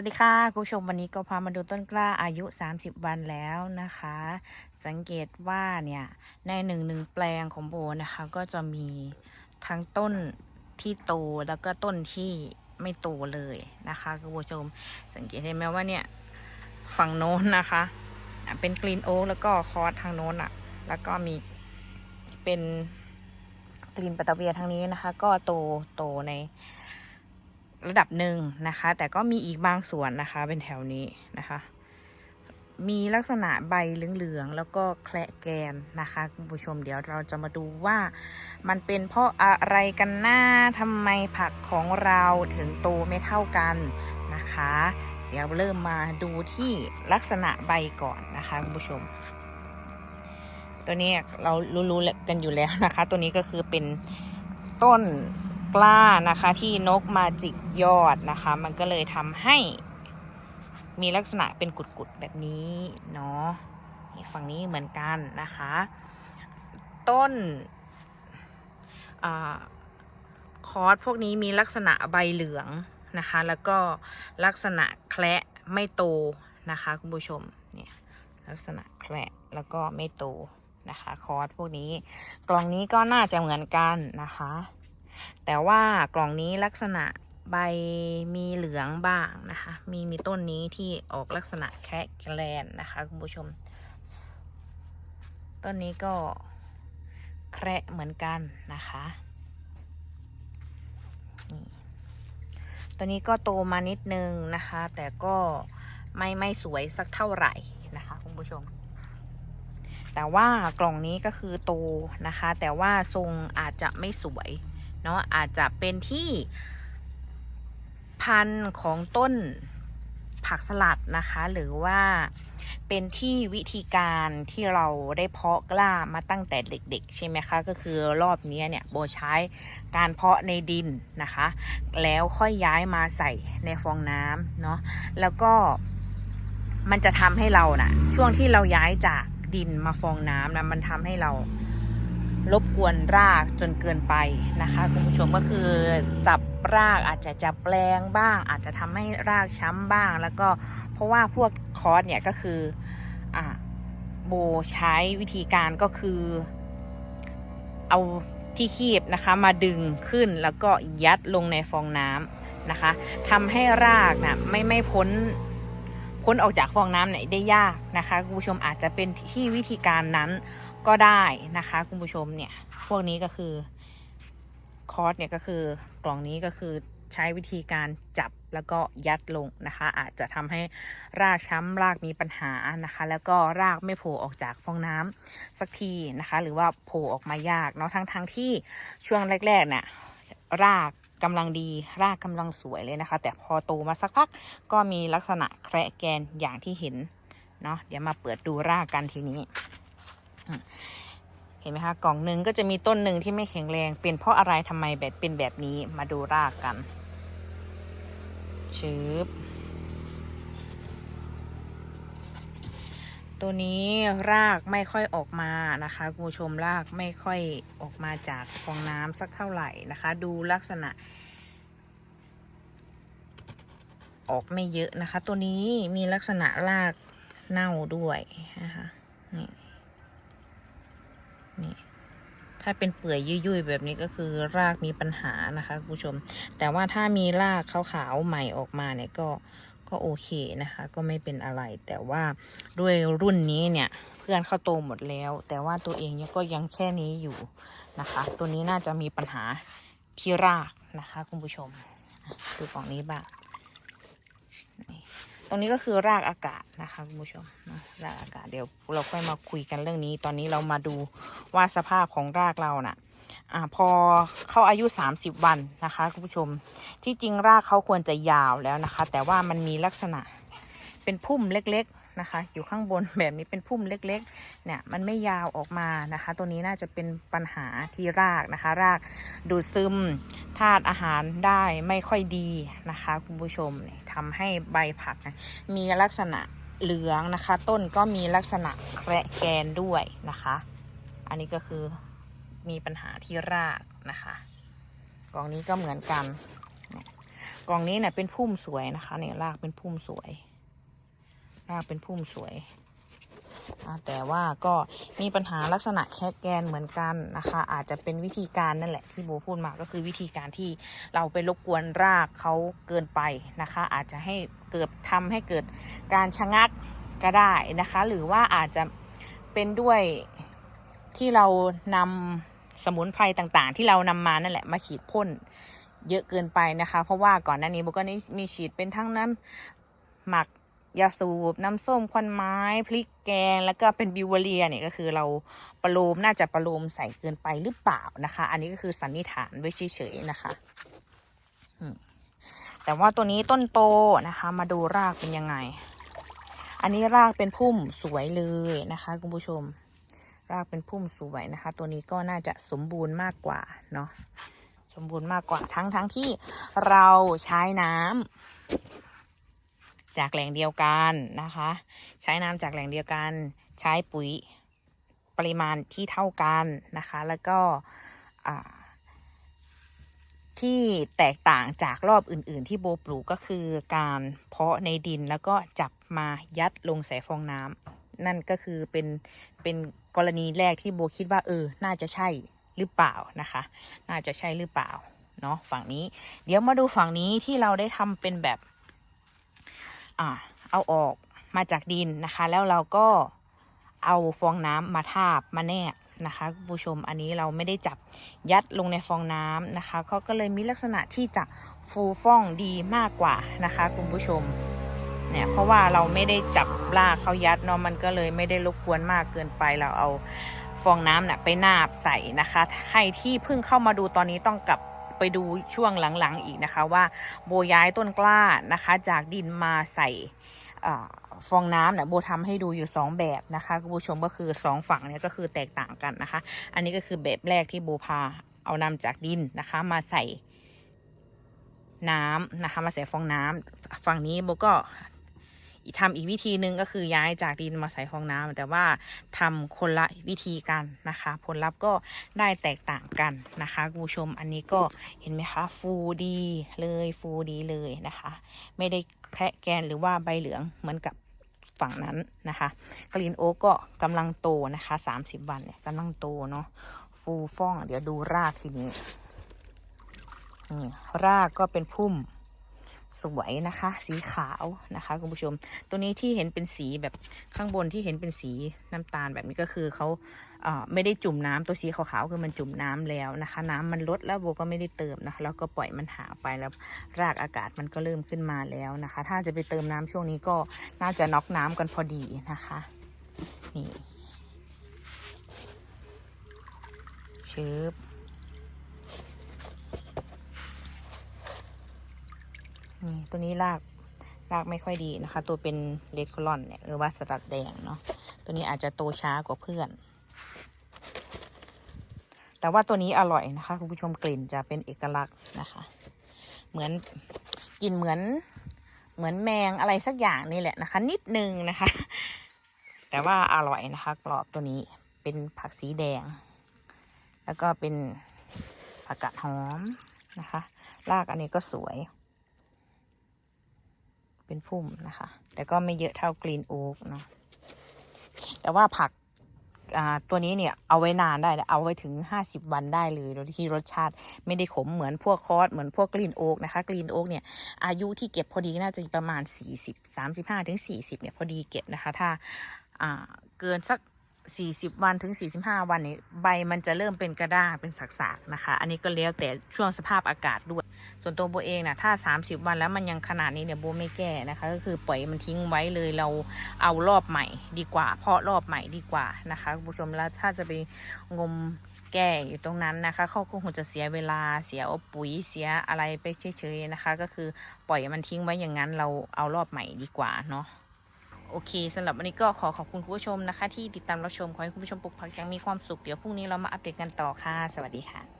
วัสดีค่ะคุณผู้ชมวันนี้ก็พามาดูต้นกล้าอายุ 30 วันแล้วนะคะ สังเกตว่าเนี่ยในหนึ่งหนึ่งแปลงของโบนะคะก็จะมีทั้งต้นที่โตแล้วก็ต้นที่ไม่โตเลยนะคะคุณผู้ชมสังเกตเห็นไหมว่าเนี่ยฝั่งโน้นนะคะเป็นกรีนโอ๊กแล้วก็คอร์สทางโน้นอะ่ะแล้วก็มีเป็นกรีนปตตเวียทางนี้นะคะ ก็โตโตใน ระดับหนึ่งนะคะ แต่ก็มีอีกบางส่วนนะคะ เป็นแถวนี้นะคะ มีลักษณะใบเหลืองๆแล้วก็แคละแกนนะคะคุณผู้ชมเดี๋ยวเราจะมาดูว่ามันเป็นเพราะอะไรกันหน้าทำไมผักของเราถึงโตไม่เท่ากันนะคะ เดี๋ยวเริ่มมาดูที่ลักษณะใบก่อนนะคะคุณผู้ชม ตัวนี้เรารู้ๆกันอยู่แล้วนะคะ ตัวนี้ก็คือเป็นต้น กล้านะคะที่นกมาจิกยอดนะคะ มันก็เลยทำให้มีลักษณะเป็นกุดๆแบบนี้เนาะฝั่งนี้เหมือนกันนะคะ ต้นอคอร์สพวกนี้มีลักษณะใบเหลืองนะคะ แล้วก็ลักษณะแคละไม่โตนะคะคุณผู้ชมเนี่ยลักษณะแคละแล้วก็ไม่โตนะคะ คอร์สพวกนี้ กล่องนี้ก็น่าจะเหมือนกันนะคะ แต่ว่ากล่องนี้ลักษณะใบมีเหลืองบ้างนะคะ มีมีต้นนี้ที่ออกลักษณะแคะแกลนนะคะคุณผู้ชม ต้นนี้ก็แคระเหมือนกันนะคะนี่ตัวนี้ก็โตมานิดนึงนะคะ แต่ก็ไม่ไม่สวยสักเท่าไหร่นะคะคุณผู้ชม แต่ว่ากล่องนี้ก็คือโตนะคะ แต่ว่าทรงอาจจะไม่สวย เนาะอาจจะเป็นที่พันธุ์ของต้นผักสลัดนะคะ หรือว่าเป็นที่วิธีการที่เราได้เพาะกล้ามาตั้งแต่เด็กๆ ใช่ไหมคะ ก็คือรอบนี้เนี่ยโบใช้การเพาะในดินนะคะ แล้วค่อยย้ายมาใส่ในฟองน้ำเนาะแล้วก็มันจะทำให้เรานะ่ะช่วงที่เราย้ายจากดินมาฟองน้ำนะมันทำให้เรา รบกวนรากจนเกินไปนะคะคุณผู้ชมก็คือจับรากอาจจะจับแปลงบ้าง อาจจะทำให้รากช้ำบ้าง แล้วก็เพราะว่าพวกคอร์สเนี่ยก็คืออ่าโบใช้วิธีการก็คือ เอาที่คีบนะคะมาดึงขึ้นแล้วก็ยัดลงในฟองน้ำนะคะทำให้รากนะไม่ไม่พ้นพ้นออกจากฟองน้ำเนี่ยได้ยากนะคะคุณผู้ชมอาจจะเป็นที่วิธีการนั้น ก็ได้นะคะคุณผู้ชมเนี่ย พวกนี้ก็คือคอร์สเนี่ยก็คือกล่องนี้ก็คือใช้วิธีการจับแล้วก็ยัดลงนะคะ อาจจะทำให้รากช้ำรากมีปัญหานะคะ แล้วก็รากไม่โผล่ออกจากฟองน้ำสักทีนะคะ หรือว่าโผล่ออกมายากเนาะทั้งทงที่ช่วงแรกๆเนี่ยรากกำลังดีรากกำลังสวยเลยนะคะ แต่พอโตมาสักพักก็มีลักษณะแคระแกนอย่างที่เห็นเนาะเดี๋ยวมาเปิดดูรากกันทีนี้ เห็นไหมคะกล่องหนึ่งก็จะมีต้นหนึ่งที่ไม่แข็งแรง เป็นเพราะอะไรทำไมแบบเป็นแบบนี้มาดูรากกันชืบตัวนี้รากไม่ค่อยออกมานะคะคุณผู้ชมรากไม่ค่อยออกมาจากฟองน้ำสักเท่าไหร่นะคะ ดูลักษณะ ออกไม่เยอะนะคะ ตัวนี้มีลักษณะรากเน่าด้วยนะคะนี่ นี่ถ้าเป็นเปื่อยยุ่ยๆแบบนี้ก็คือรากมีปัญหานะคะคุณผู้ชม แต่ว่าถ้ามีรากขาวๆใหม่ออกมาเนี่ยก็ก็โอเคนะคะ ก็ไม่เป็นอะไร แต่ว่าด้วยรุ่นนี้เนี่ยเพื่อนเข้าโตหมดแล้ว แต่ว่าตัวเองเนี่ยก็ยังแค่นี้อยู่นะคะ ตัวนี้น่าจะมีปัญหาที่รากนะคะคุณผู้ชมดูฝั่งนี้บ้าง ตรงนี้ก็คือรากอากาศนะคะคุณผู้ชมรากอากาศเดี๋ยวเราค่อยมาคุยกันเรื่องนี้ ตอนนี้เรามาดูว่าสภาพของรากเราน่ะอ่าพอเข้าอายุ 30 วันนะคะคุณผู้ชม ที่จริงรากเขาควรจะยาวแล้วนะคะ แต่ว่ามันมีลักษณะเป็นพุ่มเล็กๆนะคะ อยู่ข้างบนแบบนี้เป็นพุ่มเล็กๆ เนี่ยมันไม่ยาวออกมานะคะ ตัวนี้น่าจะเป็นปัญหาที่รากนะคะ รากดูดซึม ธาตุอาหารได้ไม่ค่อยดีนะคะคุณผู้ชมทำให้ใบผักนะมีลักษณะเหลืองนะคะ ต้นก็มีลักษณะแกระแกนด้วยนะคะ อันนี้ก็คือมีปัญหาที่รากนะคะกล่องนี้ก็เหมือนกันกล่องนี้เนี่ยเป็นพุ่มสวยนะคะเนี่ยรากเป็นพุ่มสวย รากเป็นพุ่มสวย แต่ว่าก็มีปัญหาลักษณะแคะแกนเหมือนกันนะคะ อาจจะเป็นวิธีการนั่นแหละที่โบพูดมาก็คือวิธีการที่เราไปรบกวนรากเขาเกินไปนะคะ อาจจะให้เกิดทำให้เกิดการชะงักก็ได้นะคะ หรือว่าอาจจะเป็นด้วยที่เรานำสมุนไพรต่างๆ ที่เรานำมานั่นแหละมาฉีดพ่นเยอะเกินไปนะคะ เพราะว่าก่อนหน้านี้โบก็มีฉีดเป็นทั้งน้ำหมัก ยาสูบน้ำส้มควันไม้พริกแกง แล้วก็เป็นบิวเวอเรียเนี่ยก็คือเราประโลมน่าจะประโลมใส่เกินไปหรือเปล่านะคะ อันนี้ก็คือสันนิษฐานไว้เฉยๆนะคะแต่ว่าตัวนี้ต้นโตนะคะ มาดูรากเป็นยังไง อันนี้รากเป็นพุ่มสวยเลยนะคะคุณผู้ชม รากเป็นพุ่มสวยนะคะ ตัวนี้ก็น่าจะสมบูรณ์มากกว่าเนาะสมบูรณ์มากกว่าทั้งทั้งที่เราใช้น้ำ จากแหล่งเดียวกันนะคะ ใช้น้ำจากแหล่งเดียวกัน ใช้ปุ๋ยปริมาณที่เท่ากันนะคะ แล้วก็ที่แตกต่างจากรอบอื่น ๆ ที่โบปลูกก็คือการเพาะในดินแล้วก็จับมายัดลงใส่ฟองน้ำนั่นก็คือเป็นเป็นกรณีแรกที่โบคิดว่าเออ น่าจะใช่หรือเปล่านะคะ น่าจะใช่หรือเปล่าเนาะฝั่งนี้ เดี๋ยวมาดูฝั่งนี้ที่เราได้ทำเป็นแบบ อ่าเอาออกมาจากดินนะคะ แล้วเราก็เอาฟองน้ำมาทาบมาแนบนะคะคุณผู้ชมอันนี้เราไม่ได้จับยัดลงในฟองน้ำนะคะเขาก็เลยมีลักษณะที่จะฟูฟ่องดีมากกว่านะคะคุณผู้ชมเนี่ยเพราะว่าเราไม่ได้จับลากเขายัดเนาะมันก็เลยไม่ได้รบกวนมากเกินไปเราเอาฟองน้ำน่ะไปนาบใส่นะคะ ใครที่เพิ่งเข้ามาดูตอนนี้ต้องกลับ ไปดูช่วงหลังๆอีกนะคะว่าโบย้ายต้นกล้านะคะจากดินมาใส่ฟองน้ำเนี่ยโบทำให้ดูอยู่ 2 แบบนะคะคุณผู้ชมก็คือ 2 ฝั่งเนี่ยก็คือแตกต่างกันนะคะ อันนี้ก็คือแบบแรกที่โบพาเอานำจากดินนะคะมาใส่น้ำนะคะมาใส่ฟองน้ำฝั่งนี้โบก็ ทำอีกวิธีหนึ่งก็คือย้ายจากดินมาใส่ฟองน้ำแต่ว่าทำคนละวิธีกันนะคะ ผลลัพธ์ก็ได้แตกต่างกันนะคะคุณผู้ชมอันนี้ก็เห็นไหมคะฟูดีเลยฟูดีเลยนะคะ ไม่ได้แพะแกนหรือว่าใบเหลืองเหมือนกับฝั่งนั้นนะคะกรีนโอ๊กก็กำลังโตนะคะ 30 วันเนี่ยกำลังโตเนาะฟูฟ่อง เดี๋ยวดูรากทีนี้นี่รากก็เป็นพุ่ม สวยนะคะ สีขาวนะคะคุณผู้ชม ตัวนี้ที่เห็นเป็นสีแบบข้างบนที่เห็นเป็นสีน้ำตาลแบบนี้ก็คือเขาเอ่อไม่ได้จุ่มน้ำตัวสีขาวๆคือมันจุ่มน้ำแล้วนะคะ น้ำมันลดแล้วโบก็ไม่ได้เติมนะคะแล้วก็ปล่อยมันหายไปแล้วรากอากาศมันก็เริ่มขึ้นมาแล้วนะคะ ถ้าจะไปเติมน้ำช่วงนี้ก็น่าจะน็อกน้ำกันพอดีนะคะนี่ชืบ นี่ ตัวนี้รากรากไม่ค่อยดีนะคะ ตัวเป็นเลดคอลอนเนี่ยหรือว่าสลัดแดงเนาะตัวนี้อาจจะโตช้ากว่าเพื่อน แต่ว่าตัวนี้อร่อยนะคะคุณผู้ชมกลิ่นจะเป็นเอกลักษณ์นะคะ เหมือนกลิ่นเหมือนเหมือนแมงอะไรสักอย่างนี่แหละนะคะ นิดนึงนะคะ แต่ว่าอร่อยนะคะกรอบตัวนี้เป็นผักสีแดง แล้วก็เป็นผักกาดหอมนะคะ รากอันนี้ก็สวย เป็นพุ่มนะคะ แต่ก็ไม่เยอะเท่ากรีนโอ๊กเนาะแต่ว่าผักตัวนี้เนี่ยเอาไว้นานได้เอาไว้ถึง 50 วันได้เลย โดยที่รสชาติไม่ได้ขมเหมือนพวกคอสเหมือนพวกกรีนโอ๊กนะคะกรีนโอ๊กเนี่ยอายุที่เก็บพอดีน่าจะประมาณ 40 35ถึง40เนี่ยพอดีเก็บนะคะถ้าอ่าเกินสัก 40 วันถึง 45 วันนี้ใบมันจะเริ่มเป็นกระด้างเป็นสักๆนะคะ อันนี้ก็แล้วแต่ช่วงสภาพอากาศด้วย ส่วนตัวโบเองนะถ้า 30 วันแล้วมันยังขนาดนี้เนี่ยโบไม่แก้นะคะ ก็คือปล่อยมันทิ้งไว้เลยเราเอารอบใหม่ดีกว่า เพาะรอบใหม่ดีกว่านะคะคุณผู้ชมแล้วถ้าจะไปงมแก้อยู่ตรงนั้นนะคะเขาก็คงจะเสียเวลาเสียอาปุ๋ยเสียอะไรไปเฉยๆนะคะ ก็คือปล่อยมันทิ้งไว้อย่างนั้นเราเอารอบใหม่ดีกว่าเนาะโอเคสำหรับวันนี้ก็ขอขอบคุณคุณผู้ชมนะคะ ที่ติดตามรับชมขอให้คุณผู้ชมปลูกผักยังมีความสุขเดี๋ยวพรุ่งนี้เรามาอัปเดตกันต่อค่ะ สวัสดีค่ะ